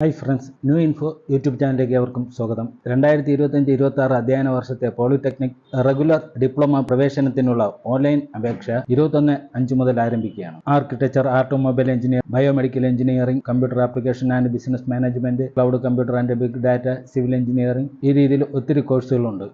Hi friends new info YouTube ചാനലിലേക്ക് ഏവർക്കും സ്വാഗതം. രണ്ടായിരത്തി ഇരുപത്തഞ്ച് ഇരുപത്തി ആറ് അധ്യയന വർഷത്തെ പോളിടെക്നിക് റെഗുലർ ഡിപ്ലോമ പ്രവേശനത്തിനുള്ള ഓൺലൈൻ അപേക്ഷ ഇരുപത്തൊന്ന് അഞ്ച് മുതൽ ആരംഭിക്കുകയാണ്. Architecture automobile engineer biomedical engineering computer application and business management cloud computer and big data civil engineering ഈ രീതിയിൽ ഒത്തിരി കോഴ്സുകളുണ്ട്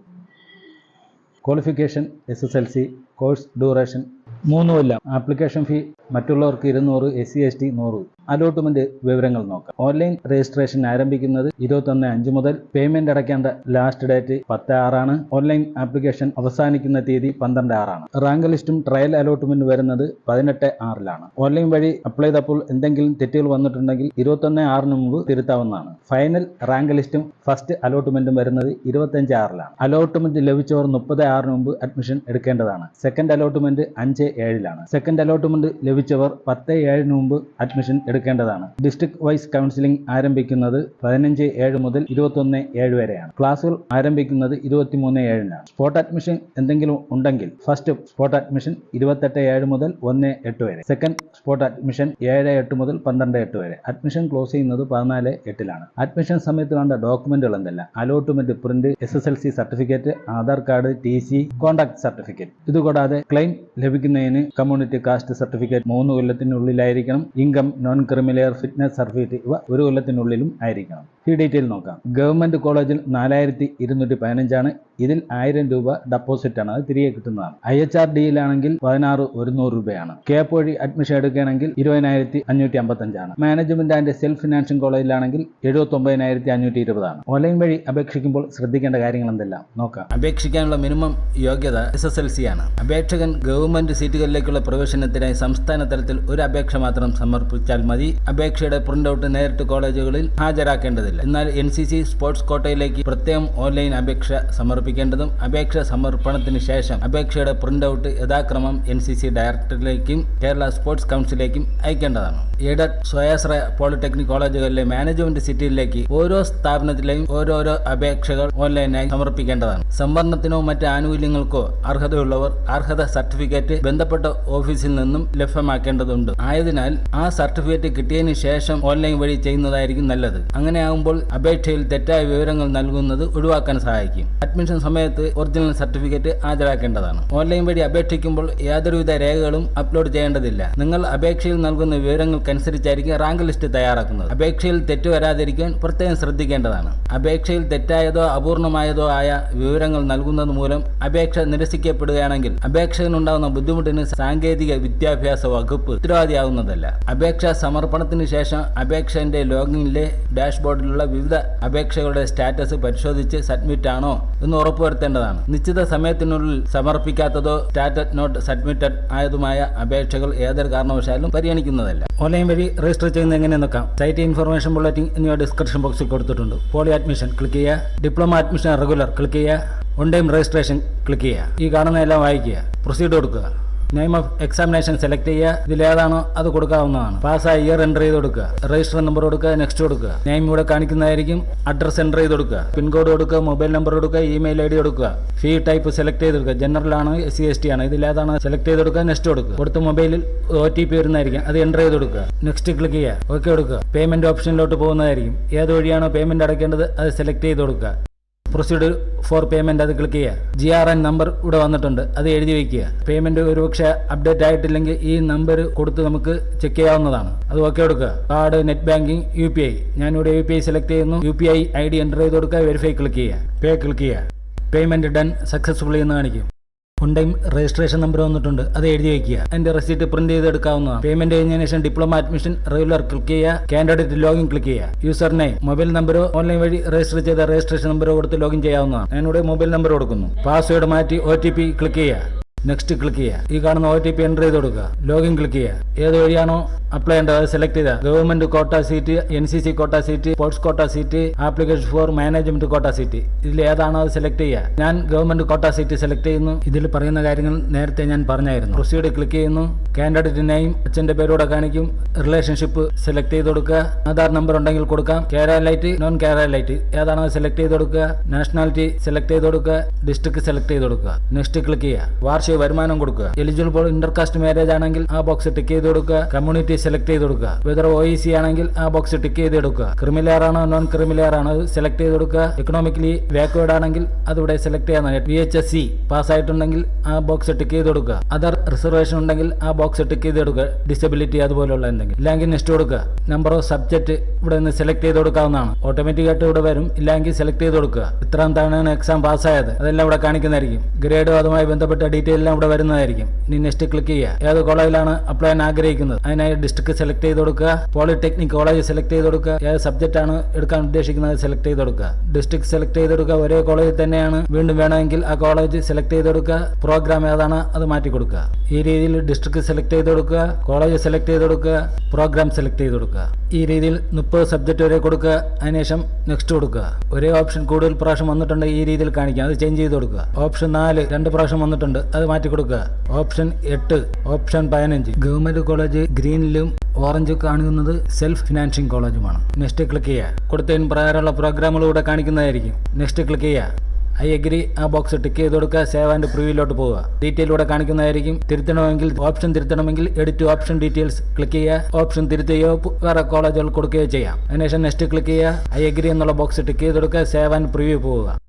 qualification S S L C course duration മൂന്ന് കൊല്ലം. ആപ്ലിക്കേഷൻ ഫീ മറ്റുള്ളവർക്ക് ഇരുന്നൂറ് എസ് സി എസ് ടി നൂറ്. അലോട്ട്മെന്റ് വിവരങ്ങൾ നോക്കാം. ഓൺലൈൻ രജിസ്ട്രേഷൻ ആരംഭിക്കുന്നത് ഇരുപത്തൊന്ന് അഞ്ച് മുതൽ പേയ്മെന്റ് അടയ്ക്കേണ്ട ലാസ്റ്റ് ഡേറ്റ് പത്ത് ആറാണ്. ഓൺലൈൻ ആപ്ലിക്കേഷൻ അവസാനിക്കുന്ന തീയതി പന്ത്രണ്ട് ആറാണ്. റാങ്ക് ലിസ്റ്റും ട്രയൽ അലോട്ട്മെന്റ് വരുന്നത് പതിനെട്ട് ആറിലാണ്. ഓൺലൈൻ വഴി അപ്ലൈ ചെയ്തപ്പോൾ എന്തെങ്കിലും തെറ്റുകൾ വന്നിട്ടുണ്ടെങ്കിൽ ഇരുപത്തൊന്ന് ആറിന് മുമ്പ് തിരുത്താവുന്നതാണ്. ഫൈനൽ റാങ്ക് ലിസ്റ്റും ഫസ്റ്റ് അലോട്ട്മെന്റും വരുന്നത് ഇരുപത്തഞ്ച് ആറിലാണ്. അലോട്ട്മെന്റ് ലഭിച്ചവർ മുപ്പത് ആറിന് മുമ്പ് അഡ്മിഷൻ എടുക്കേണ്ടതാണ്. സെക്കൻഡ് അലോട്ട്മെന്റ് അഞ്ച് ഏഴിലാണ്. സെക്കൻഡ് അലോട്ട്മെന്റ് ലഭിച്ചവർ പത്ത് ഏഴിന് മുമ്പ് അഡ്മിഷൻ എടുക്കേണ്ടതാണ്. ഡിസ്ട്രിക്ട് വൈസ് കൗൺസിലിംഗ് ആരംഭിക്കുന്നത് പതിനഞ്ച് ഏഴ് മുതൽ ഇരുപത്തൊന്ന് ഏഴ് വരെയാണ്. ക്ലാസുകൾ ആരംഭിക്കുന്നത് ഇരുപത്തിമൂന്ന് ഏഴിനാണ്. സ്പോട്ട് അഡ്മിഷൻ എന്തെങ്കിലും ഉണ്ടെങ്കിൽ ഫസ്റ്റ് സ്പോട്ട് അഡ്മിഷൻ ഇരുപത്തെട്ട് ഏഴ് മുതൽ ഒന്ന് എട്ട് വരെ. സെക്കൻഡ് സ്പോട്ട് അഡ്മിഷൻ ഏഴ് എട്ട് മുതൽ പന്ത്രണ്ട് എട്ട് വരെ. അഡ്മിഷൻ ക്ലോസ് ചെയ്യുന്നത് പതിനാല് എട്ടിലാണ്. അഡ്മിഷൻ സമയത്ത് വേണ്ട ഡോക്യുമെന്റുകൾ എന്തെല്ലാം? Allotment print S certificate Aadhaar card T C conduct certificate ഇതുകൂടാതെ ക്ലെയിം ലഭിക്കുന്നതിന് കമ്മ്യൂണിറ്റി കാസ്റ്റ് സർട്ടിഫിക്കറ്റ് മൂന്ന് കൊല്ലത്തിനുള്ളിലായിരിക്കണം. Income non criminal fitness certificate ഇവ ഒരു കൊല്ലത്തിനുള്ളിലും ആയിരിക്കണം. ഈ ഡീറ്റെയിൽ നോക്കാം. ഗവൺമെന്റ് കോളേജിൽ നാലായിരത്തി ഇരുന്നൂറ്റി പതിനഞ്ചാണ്. ഇതിൽ ആയിരം രൂപ ഡെപ്പോസിറ്റ് ആണ്. അത് തിരികെ കിട്ടുന്നതാണ്. ഐ എച്ച് ആർ ഡിയിലാണെങ്കിൽ പതിനാറ് ഒരുന്നൂറ് രൂപയാണ്. കേപ്പ് വഴി അഡ്മിഷൻ എടുക്കുകയാണെങ്കിൽ ഇരുപതിനായിരത്തി അഞ്ഞൂറ്റി അമ്പത്തഞ്ചാണ്. മാനേജ്മെന്റ് ആൻഡ് സെൽഫ് ഫിനാൻഷ്യൽ കോളേജിലാണെങ്കിൽ എഴുപത്തി ഒമ്പതിനായിരത്തി അഞ്ഞൂറ്റി ഇരുപതാണ്. ഓൺലൈൻ വഴി അപേക്ഷിക്കുമ്പോൾ ശ്രദ്ധിക്കേണ്ട കാര്യങ്ങൾ എന്തെല്ലാം? നോക്കാം. അപേക്ഷിക്കാനുള്ള മിനിമം യോഗ്യത എസ് എസ് എൽ സി ആണ്. അപേക്ഷകൻ ഗവൺമെന്റ് സീറ്റുകളിലേക്കുള്ള പ്രവേശനത്തിനായി സംസ്ഥാന തലത്തിൽ ഒരു അപേക്ഷ മാത്രം സമർപ്പിച്ചാൽ മതി. അപേക്ഷയുടെ പ്രിന്റ് ഔട്ട് നേരിട്ട് കോളേജുകളിൽ ഹാജരാക്കേണ്ടതില്ല. എന്നാൽ എൻ സി സി സ്പോർട്സ് കോട്ടയിലേക്ക് പ്രത്യേകം ഓൺലൈൻ അപേക്ഷ സമർപ്പിക്കേണ്ടതും അപേക്ഷ സമർപ്പണത്തിന് ശേഷം അപേക്ഷയുടെ പ്രിന്റ് ഔട്ട് യഥാക്രമം എൻ സി സി ഡയറക്ടറിലേക്കും കേരള സ്പോർട്സ് കൗൺസിലേക്കും അയക്കേണ്ടതാണ്. എയ്ഡഡ് സ്വയാശ്രയ പോളിടെക്നിക് കോളേജുകളിലെ മാനേജ്മെന്റ് സിറ്റിയിലേക്ക് ഓരോ സ്ഥാപനത്തിലെയും ഓരോരോ അപേക്ഷകൾ ഓൺലൈനായി സമർപ്പിക്കേണ്ടതാണ്. സംവരണത്തിനോ മറ്റ് ആനുകൂല്യങ്ങൾക്കോ അർഹതയുള്ളവർ അർഹത സർട്ടിഫിക്കറ്റ് ബന്ധപ്പെട്ട ഓഫീസിൽ നിന്നും ലഭ്യമാക്കേണ്ടതുണ്ട്. ആയതിനാൽ ആ സർട്ടിഫിക്കറ്റ് കിട്ടിയതിനു ശേഷം ഓൺലൈൻ വഴി ചെയ്യുന്നതായിരിക്കും നല്ലത്. അങ്ങനെയാകുമ്പോൾ അപേക്ഷയിൽ തെറ്റായ വിവരങ്ങൾ നൽകുന്നത് ഒഴിവാക്കാൻ സഹായിക്കും. അഡ്മിഷൻ സമയത്ത് ഒറിജിനൽ സർട്ടിഫിക്കറ്റ് ഹാജരാക്കേണ്ടതാണ്. ഓൺലൈൻ വഴി അപേക്ഷിക്കുമ്പോൾ യാതൊരുവിധ രേഖകളും അപ്ലോഡ് ചെയ്യേണ്ടതില്ല. നിങ്ങൾ അപേക്ഷയിൽ നൽകുന്ന വിവരങ്ങൾക്കനുസരിച്ചായിരിക്കും റാങ്ക് ലിസ്റ്റ് തയ്യാറാക്കുന്നത്. അപേക്ഷയിൽ തെറ്റ് വരാതിരിക്കാൻ പ്രത്യേകം ശ്രദ്ധിക്കേണ്ടതാണ്. അപേക്ഷയിൽ തെറ്റായതോ അപൂർണമായതോ ആയ വിവരങ്ങൾ നൽകുന്നത് മൂലം അപേക്ഷ നിരസിക്കപ്പെടുകയാണെങ്കിൽ അപേക്ഷകനുണ്ടാകുന്ന ബുദ്ധിമുട്ടിന് സാങ്കേതിക വിദ്യാഭ്യാസ വകുപ്പ് ഉത്തരവാദിയാവുന്നതല്ല. അപേക്ഷ സമർപ്പണത്തിന് ശേഷം അപേക്ഷന്റെ ലോഗിനിലെ ഡാഷ്ബോർഡിലുള്ള വിവിധ അപേക്ഷകളുടെ സ്റ്റാറ്റസ് പരിശോധിച്ച് സബ്മിറ്റ് ആണോ എന്ന് ഉറപ്പുവരുത്തേണ്ടതാണ്. നിശ്ചിത സമയത്തിനുള്ളിൽ സമർപ്പിക്കാത്തതോ സ്റ്റാറ്റസ് നോട്ട് സബ്മിറ്റഡ് ആയതുമായ അപേക്ഷകൾ ഏതൊരു കാരണവശാലും പരിഗണിക്കുന്നതല്ല. ഓൺലൈൻ വഴി രജിസ്റ്റർ ചെയ്യുന്ന എങ്ങനെ നോക്കാം. സൈറ്റ് ഇൻഫർമേഷൻ ബുള്ളറ്റിൻ എന്നിവ ഡിസ്ക്രിപ്ഷൻ ബോക്സിൽ കൊടുത്തിട്ടുണ്ട്. പോളി അഡ്മിഷൻ ക്ലിക്ക് ചെയ്യുക. ഡിപ്ലോമ അഡ്മിഷൻ റെഗുലർ ക്ലിക്ക് ചെയ്യുക. ഓൺ ടൈം രജിസ്ട്രേഷൻ ക്ലിക്ക് ചെയ്യുക. ഈ കാണുന്ന എല്ലാം വായിക്കുക. പ്രൊസീഡ് കൊടുക്കുക നെയിം ഓഫ് എക്സാമിനേഷൻ സെലക്ട് ചെയ്യുക. ഇതിൽ ഏതാണോ അത് കൊടുക്കാവുന്നതാണ്. പാസ്സായ ഇയർ എന്റർ ചെയ്ത് കൊടുക്കുക. രജിസ്റ്റർ നമ്പർ കൊടുക്കുക നെക്സ്റ്റ് കൊടുക്കുക. നെയിം ഇവിടെ കാണിക്കുന്നതായിരിക്കും. അഡ്രസ് എന്റർ ചെയ്ത് കൊടുക്കുക. പിൻകോഡ് കൊടുക്കുക മൊബൈൽ നമ്പർ കൊടുക്കുക ഇമെയിൽ ഐ ഡി കൊടുക്കുക. ഫീ ടൈപ്പ് സെലക്ട് ചെയ്ത് കൊടുക്കുക. ജനറൽ ആണ് എസ് സി എസ് ടി ആണ്. ഇതിൽ ഏതാണ് സെലക്ട് ചെയ്ത് കൊടുക്കുക നെക്സ്റ്റ് കൊടുക്കുക. കൊടുത്ത മൊബൈലിൽ ഒ ടി പി വരുന്നതായിരിക്കും. അത് എന്റർ ചെയ്ത് കൊടുക്കുക. നെക്സ്റ്റ് ക്ലിക്ക് ചെയ്യുക. ഓക്കെ കൊടുക്കുക. പേയ്മെന്റ് ഓപ്ഷനിലോട്ട് പോകുന്നതായിരിക്കും. ഏത് വഴിയാണോ പേയ്മെന്റ് അടയ്ക്കേണ്ടത് അത് സെലക്ട് ചെയ്ത് കൊടുക്കുക. പ്രൊസീഡ് ഫോർ പേയ്മെന്റ് അത് ക്ലിക്ക് ചെയ്യുക. ജി ആർ എൻ നമ്പർ ഇവിടെ വന്നിട്ടുണ്ട്. അത് എഴുതി വയ്ക്കുക. പേയ്മെന്റ് ഒരുപക്ഷെ അപ്ഡേറ്റ് ആയിട്ടില്ലെങ്കിൽ ഈ നമ്പർ കൊടുത്ത് നമുക്ക് ചെക്ക് ചെയ്യാവുന്നതാണ്. അത് ഓക്കെ കൊടുക്കുക. Card net banking U P I. ഞാനിവിടെ യു പി ഐ സെലക്ട് ചെയ്യുന്നു. U P I I D enter ചെയ്ത് കൊടുക്കുക. വെരിഫൈ ക്ലിക്ക് ചെയ്യുക. പേ ക്ലിക്ക് ചെയ്യുക. പേയ്മെന്റ് ഡൺ സക്സസ്ഫുള്ളി എന്ന് കാണിക്കും. ടൈം രജിസ്ട്രേഷൻ നമ്പർ വന്നിട്ടുണ്ട്. അത് എഴുതി വയ്ക്കുക അതിന്റെ റെസിപ്റ്റ് പ്രിന്റ് ചെയ്ത് എടുക്കാവുന്നതാണ്. പേയ്മെന്റ് കഴിഞ്ഞതിന് ശേഷം ഡിപ്ലോമ അഡ്മിഷൻ റെഗുലർ ക്ലിക്ക് ചെയ്യുക. കാൻഡിഡേറ്റ് ലോഗിൻ ക്ലിക്ക് ചെയ്യുക. യൂസർ നെയിം മൊബൈൽ നമ്പറോ ഓൺലൈൻ വഴി രജിസ്റ്റർ ചെയ്ത രജിസ്ട്രേഷൻ നമ്പറോ കൊടുത്ത് ലോഗിൻ ചെയ്യാവുന്നതാണ്. ഞാനിവിടെ മൊബൈൽ നമ്പർ കൊടുക്കുന്നു. പാസ്വേഡ് മാറ്റി ഒ ക്ലിക്ക് ചെയ്യുക. നെക്സ്റ്റ് ക്ലിക്ക് ചെയ്യുക ഈ കാണുന്ന ഒ ടി പി എന്റർ ചെയ്ത് കൊടുക്കുക. ലോഗിൻ ക്ലിക്ക് ചെയ്യുക ഏത് വഴിയാണോ അപ്ലൈ ചെയ്യേണ്ടത് അത് സെലക്ട് ചെയ്ത. Government quota seat N C C quota seat sports quota seat application for management quota seat ഇതിൽ ഏതാണോ അത് സെലക്ട് ചെയ്യുക ഞാൻ ഗവൺമെന്റ് കോട്ട സീറ്റ് സെലക്ട് ചെയ്യുന്നു. ഇതിൽ പറയുന്ന കാര്യങ്ങൾ നേരത്തെ ഞാൻ പറഞ്ഞായിരുന്നു. പ്രൊസീഡ് ക്ലിക്ക് ചെയ്യുന്നു. കാൻഡിഡേറ്റ് നെയിം അച്ഛന്റെ പേരൂടെ കാണിക്കും. റിലേഷൻഷിപ്പ് സെലക്ട് ചെയ്ത് കൊടുക്കുക. ആധാർ നമ്പർ ഉണ്ടെങ്കിൽ കൊടുക്കാം. കേരളൈറ്റ് നോൺ കേരളൈറ്റ് ഏതാണോ സെലക്ട് ചെയ്ത് കൊടുക്കുക? നാഷണാലിറ്റി സെലക്ട് ചെയ്ത് കൊടുക്കുക. ഡിസ്ട്രിക്ട് സെലക്ട് ചെയ്ത് കൊടുക്കുക. നെക്സ്റ്റ് ക്ലിക്ക് ചെയ്യുക. വാർഷിക വരുമാനം കൊടുക്കുക. എലിജിബിൾ ഫോർ ഇന്റർകാസ്റ്റ് മാരേജ് ആണെങ്കിൽ ആ ബോക്സ് ടിക്ക് ചെയ്ത് കൊടുക്കുക. കമ്മ്യൂണിറ്റി സെലക്ട് ചെയ്ത് കൊടുക്കുക. വെതർ ഒ ഇ സി ആണെങ്കിൽ ആ ബോക്സ് ടിക്ക് ചെയ്ത് എടുക്കുക ക്രിമിലെയർ ആണോ നോൺ ക്രിമിലെയർ ആണോ സെലക്ട് ചെയ്ത് കൊടുക്കുക. എക്കണോമിക്കലി ബാക്ക്വേർഡ് ആണെങ്കിൽ അതിവിടെ സെലക്ട് ചെയ്യാൻ V H S C pass ആയിട്ടുണ്ടെങ്കിൽ ആ ബോക്സ് ടിക്ക് ചെയ്ത് കൊടുക്കുക. അതർ റിസർവേഷൻ ഉണ്ടെങ്കിൽ ആ ടിക്ക് ചെയ്ത് കൊടുക്കുക ഡിസബിലിറ്റി അതുപോലെയുള്ള എന്തെങ്കിലും. ഇല്ലെങ്കിൽ നെക്സ്റ്റ് കൊടുക്കുക. നമ്പർ ഓഫ് സബ്ജക്ട് ഇവിടെ നിന്ന് സെലക്ട് ചെയ്ത് കൊടുക്കാവുന്നതാണ്. ഓട്ടോമാറ്റിക് ആയിട്ട് ഇവിടെ വരും. ഇല്ലെങ്കിൽ സെലക്ട് ചെയ്ത് കൊടുക്കുക. ഇത്രാം തവണയാണ് എക്സാം പാസ്സായത് അതെല്ലാം ഇവിടെ കാണിക്കുന്നതായിരിക്കും. ഗ്രേഡും അതുമായി ബന്ധപ്പെട്ട ഡീറ്റെയിൽ എല്ലാം ഇവിടെ വരുന്നതായിരിക്കും. ഇനി നെക്സ്റ്റ് ക്ലിക്ക് ചെയ്യുക. ഏത് കോളേജിലാണ് അപ്ലൈ ചെയ്യാൻ ആഗ്രഹിക്കുന്നത്? അതിനായി ഡിസ്ട്രിക്ട് സെലക്ട് ചെയ്ത് കൊടുക്കുക. പോളിടെക്നിക് കോളേജ് സെലക്ട് ചെയ്ത് കൊടുക്കുക. ഏത് സബ്ജക്റ്റ് ആണ് എടുക്കാൻ ഉദ്ദേശിക്കുന്നത് സെലക്ട് ചെയ്ത് കൊടുക്കുക. ഡിസ്ട്രിക്ട് സെലക്ട് ചെയ്ത് കൊടുക്കുക. ഒരേ കോളേജിൽ തന്നെയാണ്. വീണ്ടും വേണമെങ്കിൽ ആ കോളേജ് സെലക്ട് ചെയ്ത് കൊടുക്കുക. പ്രോഗ്രാം ഏതാണ് അത് മാറ്റി കൊടുക്കുക. ഈ രീതിയിൽ ഡിസ്ട്രിക്ട് സെലക്ട് ചെയ്ത് കൊടുക്കുക കോളേജ് സെലക്ട് ചെയ്ത് കൊടുക്കുക പ്രോഗ്രാം സെലക്ട് ചെയ്ത് കൊടുക്കുക. ഈ രീതിയിൽ മുപ്പത് സബ്ജക്റ്റ് വരെ കൊടുക്കുക അതിനുശേഷം നെക്സ്റ്റ് കൊടുക്കുക. ഒരേ ഓപ്ഷൻ കൂടുതൽ പ്രാവശ്യം വന്നിട്ടുണ്ട് ഈ രീതിയിൽ കാണിക്കാം. അത് ചേഞ്ച് ചെയ്ത് കൊടുക്കുക. ഓപ്ഷൻ നാല് രണ്ട് പ്രാവശ്യം വന്നിട്ടുണ്ട് അത് മാറ്റി കൊടുക്കുക. ഓപ്ഷൻ എട്ട് ഓപ്ഷൻ പതിനഞ്ച്. ഗവൺമെന്റ് കോളേജ് ഗ്രീനിലും ഓറഞ്ച് കാണുന്നത് സെൽഫ് ഫിനാൻസിങ് കോളേജുമാണ് നെക്സ്റ്റ് ക്ലിക്ക് ചെയ്യുക. കൊടുത്തതിന് പ്രകാരമുള്ള പ്രോഗ്രാമുകൾ ഇവിടെ കാണിക്കുന്നതായിരിക്കും. നെക്സ്റ്റ് ക്ലിക്ക് ചെയ്യുക. ഐ അഗ്രി ആ ബോക്സ് ടിക്ക് ചെയ്ത് കൊടുക്കുക. സേവ് ആൻഡ് പ്രിവ്യൂലോട്ട് പോവുക. ഡീറ്റെയിൽ ഇവിടെ കാണിക്കുന്നതായിരിക്കും. തിരുത്തണമെങ്കിൽ ഓപ്ഷൻ തിരുത്തണമെങ്കിൽ എഡിറ്റ് ഓപ്ഷൻ ഡീറ്റെയിൽസ് ക്ലിക്ക് ചെയ്യുക. ഓപ്ഷൻ തിരുത്തുകയോ വേറെ കോളേജുകൾ കൊടുക്കുകയോ ചെയ്യാം. അതിനുശേഷം നെക്സ്റ്റ് ക്ലിക്ക് ചെയ്യുക. ഐ അഗ്രി എന്നുള്ള ബോക്സ് ടിക്ക് ചെയ്ത് കൊടുക്കുക. സേവ് ആൻഡ് പ്രിവ്യൂ പോവുക.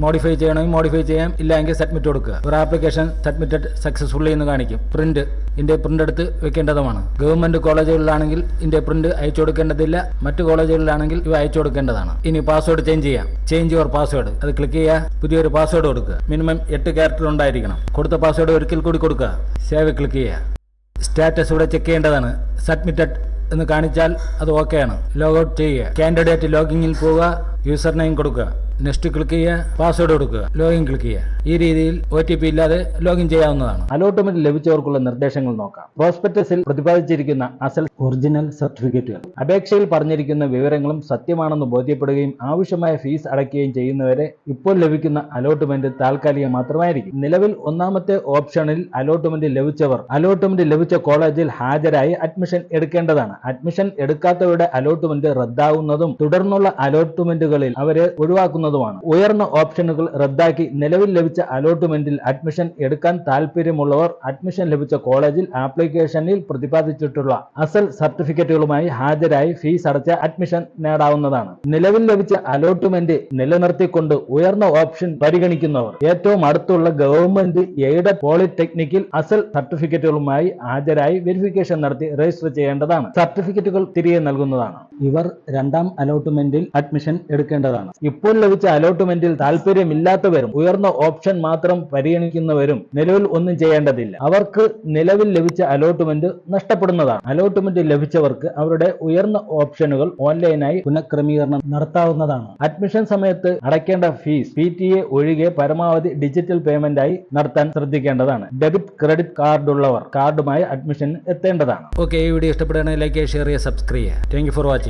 മോഡിഫൈ ചെയ്യണമെങ്കിൽ മോഡിഫൈ ചെയ്യാം. ഇല്ലെങ്കിൽ സബ്മിറ്റ് കൊടുക്കുക. ഒരു ആപ്ലിക്കേഷൻ സബ്മിറ്റഡ് സക്സസ്ഫുള്ളി എന്ന് കാണിക്കും. പ്രിന്റ് ഇതിന്റെ പ്രിന്റ് എടുത്ത് വെക്കേണ്ടതുമാണ്. ഗവൺമെന്റ് കോളേജുകളിലാണെങ്കിൽ ഇതിന്റെ പ്രിന്റ് അയച്ചു കൊടുക്കേണ്ടതില്ല. മറ്റു കോളേജുകളിലാണെങ്കിൽ ഇവ അയച്ചു കൊടുക്കേണ്ടതാണ്. ഇനി പാസ്വേഡ് ചേഞ്ച് ചെയ്യാം. ചേഞ്ച് യുവർ പാസ്വേഡ് അത് ക്ലിക്ക് ചെയ്യുക. പുതിയൊരു പാസ്വേഡ് കൊടുക്കുക. മിനിമം എട്ട് ക്യാരക്ടർ ഉണ്ടായിരിക്കണം. കൊടുത്ത പാസ്വേഡ് ഒരിക്കൽ കൂടി കൊടുക്കുക. സേവ് ക്ലിക്ക് ചെയ്യുക. സ്റ്റാറ്റസ് ഇവിടെ ചെക്ക് ചെയ്യേണ്ടതാണ്. സബ്മിറ്റഡ് എന്ന് കാണിച്ചാൽ അത് ഓക്കെയാണ് ലോഗൗട്ട് ചെയ്യുക. കാൻഡിഡേറ്റ് ലോഗിങ്ങിൽ പോവുക. യൂസർ നെയിം കൊടുക്കുക. നെക്സ്റ്റ് ക്ലിക്ക് ചെയ്യുക പാസ്വേഡ് കൊടുക്കുക ലോഗിൻ ക്ലിക്ക് ചെയ്യുക ഈ രീതിയിൽ ഒ ടി പി ഇല്ലാതെ ലോഗിൻ ചെയ്യാവുന്നതാണ്. അലോട്ട്മെന്റ് ലഭിച്ചവർക്കുള്ള നിർദ്ദേശങ്ങൾ നോക്കാം. പ്രോസ്പെക്ടസിൽ പ്രതിപാദിച്ചിരിക്കുന്ന അസൽ ഒറിജിനൽ സർട്ടിഫിക്കറ്റുകൾ അപേക്ഷയിൽ പറഞ്ഞിരിക്കുന്ന വിവരങ്ങളും സത്യമാണെന്ന് ബോധ്യപ്പെടുകയും ആവശ്യമായ ഫീസ് അടയ്ക്കുകയും ചെയ്യുന്നവരെ ഇപ്പോൾ ലഭിക്കുന്ന അലോട്ട്മെന്റ് താൽക്കാലികം മാത്രമായിരിക്കും. നിലവിൽ ഒന്നാമത്തെ ഓപ്ഷനിൽ അലോട്ട്മെന്റ് ലഭിച്ചവർ അലോട്ട്മെന്റ് ലഭിച്ച കോളേജിൽ ഹാജരായി അഡ്മിഷൻ എടുക്കേണ്ടതാണ്. അഡ്മിഷൻ എടുക്കാത്തവരുടെ അലോട്ട്മെന്റ് റദ്ദാവുന്നതും തുടർന്നുള്ള അലോട്ട്മെന്റുകളിൽ അവരെ ഒഴിവാക്കുന്നതുമാണ് ഉയർന്ന ഓപ്ഷനുകൾ റദ്ദാക്കി നിലവിൽ ലഭിച്ച അലോട്ട്മെന്റിൽ അഡ്മിഷൻ എടുക്കാൻ താല്പര്യമുള്ളവർ അഡ്മിഷൻ ലഭിച്ച കോളേജിൽ ആപ്ലിക്കേഷനിൽ പ്രതിപാദിച്ചിട്ടുള്ള അസൽ സർട്ടിഫിക്കറ്റുകളുമായി ഹാജരായി ഫീസ് അടച്ച അഡ്മിഷൻ നേടാവുന്നതാണ്. നിലവിൽ ലഭിച്ച അലോട്ട്മെന്റ് നിലനിർത്തിക്കൊണ്ട് ഉയർന്ന ഓപ്ഷൻ പരിഗണിക്കുന്നവർ. ഏറ്റവും അടുത്തുള്ള ഗവൺമെന്റ് എയ്ഡഡ് പോളിടെക്നിക്കിൽ അസൽ സർട്ടിഫിക്കറ്റുകളുമായി ഹാജരായി വെരിഫിക്കേഷൻ നടത്തി രജിസ്റ്റർ ചെയ്യേണ്ടതാണ്. സർട്ടിഫിക്കറ്റുകൾ തിരികെ നൽകുന്നതാണ്. ഇവർ രണ്ടാം അലോട്ട്മെന്റിൽ അഡ്മിഷൻ എടുക്കേണ്ടതാണ്. ഇപ്പോൾ ലഭിച്ച അലോട്ട്മെന്റിൽ താല്പര്യമില്ലാത്തവരും ഉയർന്ന ഓപ്ഷൻ മാത്രം പരിഗണിക്കുന്നവരും നിലവിൽ ഒന്നും ചെയ്യേണ്ടതില്ല. അവർക്ക് നിലവിൽ ലഭിച്ച അലോട്ട്മെന്റ് നഷ്ടപ്പെടുന്നതാണ്. അലോട്ട്മെന്റ് ലഭിച്ചവർക്ക് അവരുടെ ഉയർന്ന ഓപ്ഷനുകൾ ഓൺലൈനായി പുനഃക്രമീകരണം നടത്താവുന്നതാണ്. അഡ്മിഷൻ സമയത്ത് അടയ്ക്കേണ്ട ഫീസ് പി ടി എ ഒഴികെ പരമാവധി ഡിജിറ്റൽ പേയ്മെന്റ് ആയി നടത്താൻ ശ്രദ്ധിക്കേണ്ടതാണ്. ഡെബിറ്റ് ക്രെഡിറ്റ് കാർഡ് ഉള്ളവർ കാർഡുമായി അഡ്മിഷൻ എത്തേണ്ടതാണ്. ഓക്കെ ഈ വീഡിയോ ഇഷ്ടപ്പെടുകയാണെങ്കിൽ ലൈക്ക് ചെയ്യുക ഷെയർ ചെയ്യുക സബ്സ്ക്രൈബ് ചെയ്യുക. Thank for watching.